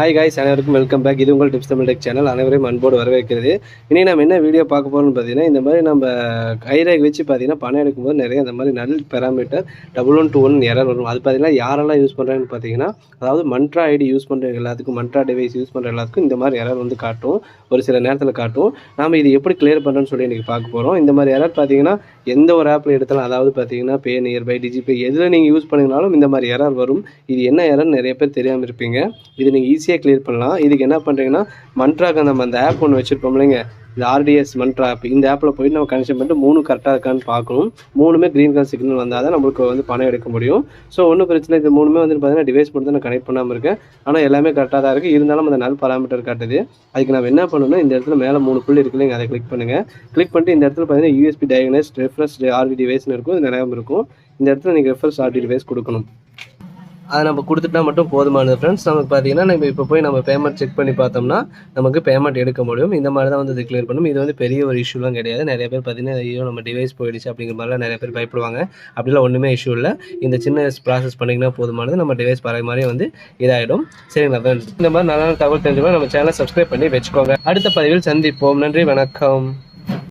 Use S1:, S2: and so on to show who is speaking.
S1: Hi guys அனைவருக்கும் welcome back இது உங்கள் டிப்ஸ் தமிழ் டெக் சேனல் அனைவரையும் அன்போடு வரவேற்கிறது. இனி நம்ம என்ன வீடியோ பார்க்க போகிறோம்னு பார்த்தீங்கன்னா இந்த மாதிரி நம்ம கைரேகை வச்சு பார்த்தீங்கன்னா பணம் எடுக்கும்போது நிறைய இந்த மாதிரி null parameter double one two one error வரும். அது பார்த்தீங்கன்னா யாரெல்லாம் யூஸ் பண்ணுறாங்கன்னு பார்த்தீங்கன்னா அதாவது மந்த்ரா ஐடி யூஸ் பண்ணுற எல்லாத்துக்கும் மந்த்ரா டிவைஸ் யூஸ் பண்ணுற எல்லாத்துக்கும் இந்த மாதிரி எரர் வந்து காட்டும். ஒரு சில நேரத்தில் காட்டும். நாம் இது எப்படி கிளியர் பண்ணுறோன்னு சொல்லி இன்றைக்கி பார்க்க போகிறோம் இந்த மாதிரி எரர் பார்த்தீங்கன்னா எந்த ஒரு ஆப்பில் எடுத்தாலும் அதாவது பார்த்தீங்கன்னா பே நியர்பை டிஜிபே எதில் நீங்கள் யூஸ் பண்ணிங்கனாலும் இந்த மாதிரி எரர் வரும். இது என்ன எரர் நிறைய பேர் தெரியாமல் இருப்பீங்க. இது நீங்கள் ஈஸியாக கிளியர் பண்ணலாம். இதுக்கு என்ன பண்ணுறீங்கன்னா மந்த்ராக்கு நம்ம அந்த ஆப் ஒன்று வச்சுருப்போம் இல்லைங்க. இந்த ஆர்டிஎஸ் மந்த்ரா ஆப் இந்த ஆப்பில் போயிட்டு நம்ம கனெக்ஷன் பண்ணிட்டு மூணு கரெக்டாக இருக்கான்னு பார்க்கணும். மூணுமே க்ரீன் கலர் சிக்னல் வந்தால் தான் நம்மளுக்கு வந்து பணம் எடுக்க முடியும். ஸோ ஒன்றும் பிரச்சனை இது மூணுமே வந்து பார்த்தீங்கன்னா டிவைஸ் மட்டும் நான் கனெக்ட் பண்ணாமல் இருக்கேன். ஆனால் எல்லாமே கரெக்டாக தான் இருக்குது இருந்தாலும் அந்த நல் பராமீட்டர் காட்டுது. அதுக்கு நம்ம என்ன பண்ணணும்னா இந்த இடத்துல மேலே மூணு புள்ளி இருக்கு இல்லைங்க. அதை கிளிக் பண்ணுங்கள் கிளிக் பண்ணிட்டு இந்த இடத்துல பார்த்தீங்கன்னா யூஎஸ்பி டயக்னஸ் ரெஃப்ரெஷ் ஆர்டி டிவைஸ்னு இருக்கும். இது நிறையா இருக்கும். இந்த இடத்துல நீங்கள் ரெஃப்ரெஷ் ஆர்டி டிவைஸ் கொடுக்கணும். அதை நம்ம கொடுத்துட்டா மட்டும் போதுமானது ஃப்ரெண்ட்ஸ் நமக்கு பார்த்தீங்கன்னா நம்ம இப்போ போய் நம்ம பேமெண்ட் செக் பண்ணி பார்த்தோம்னா நமக்கு பேமெண்ட் எடுக்க முடியும். இந்த மாதிரி தான் வந்து இது கிளியர் பண்ணும். இது வந்து பெரிய ஒரு இஷ்யூலாம் கிடையாது. நிறைய பேர் பார்த்தீங்கன்னா ஐயோ நம்ம டிவைஸ் போயிடுச்சு அப்படிங்கிற மாதிரிலாம் நிறைய பேர் பயப்படுவாங்க. அப்படிலாம் ஒன்றுமே இஷ்யூ இல்லை. இந்த சின்ன ப்ராசஸ் பண்ணிங்கன்னா போதுமானது. நம்ம டிவைஸ் பழைய மாதிரி வந்து இதாகிடும் சரிங்களா ஃப்ரெண்ட்ஸ் இந்த மாதிரி நல்லா நல்ல தகவல் தெரிஞ்சுக்கணும் நம்ம சேனலை சப்ஸ்கிரைப் பண்ணி வச்சுக்கோங்க. அடுத்த பதிவில் சந்திப்போம். நன்றி வணக்கம்.